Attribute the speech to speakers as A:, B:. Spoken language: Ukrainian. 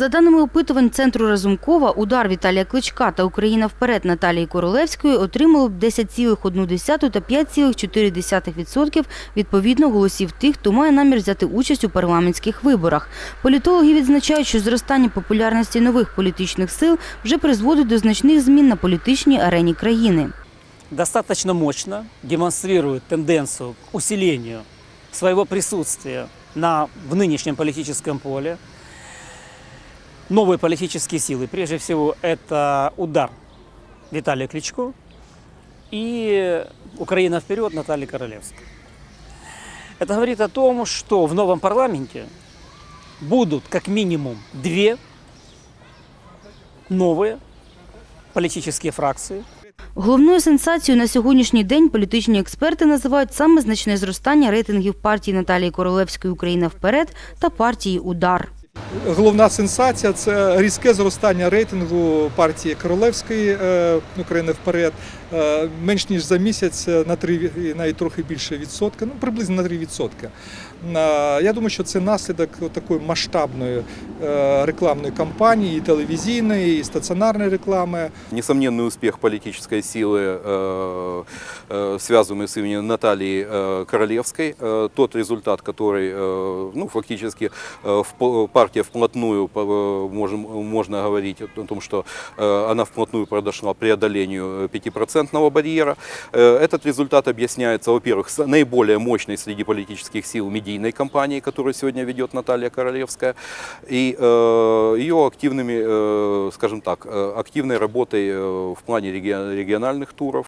A: За даними опитувань центру Разумкова, удар Віталія Кличка та Україна вперед Наталії Королевської отримали б 10,1 та 5,4% відповідно голосів тих, хто має намір взяти участь у парламентських виборах. Політологи відзначають, що зростання популярності нових політичних сил вже призводить до значних змін на політичній арені країни.
B: достаточно мощно демонстрирует тенденцию к усилению своего присутствия на, в нынешнем политическом поле Новые политические силы, прежде всего, это удар Виталия Кличко и Украина вперед Натальи Королевской. Это говорит о том, что в новом парламенте будут как минимум две новые политические фракции,
A: Головною сенсацією на сьогоднішній день політичні експерти називають саме значне зростання рейтингів партії Наталії Королевської Україна вперед та партії Удар.
C: Головна сенсація це різке зростання рейтингу партії Королевської е, України вперед. Е, Менш ніж за місяць е, на 3, і навіть трохи більше відсотка, ну приблизно на 3 відсотки. Е, Я думаю, що це наслідок такої масштабної е, рекламної кампанії, і телевізійної, і стаціонарної реклами.
D: Несомненный успех политической силы, э, э, связанный с именем Натальи э, Королевской, э, тот результат, который, э, ну, фактически э, в- партия вплотную, по- э, можем, можно говорить о том, что э, она вплотную подошла к преодолению э, 5% барьера. Э, Этот результат объясняется, во-первых, с наиболее мощной среди политических сил медийной кампании, которую сегодня ведет Наталья Королевская, и э, ее активными, э, скажем так, э, активной работой э, в плане реги- региональных туров,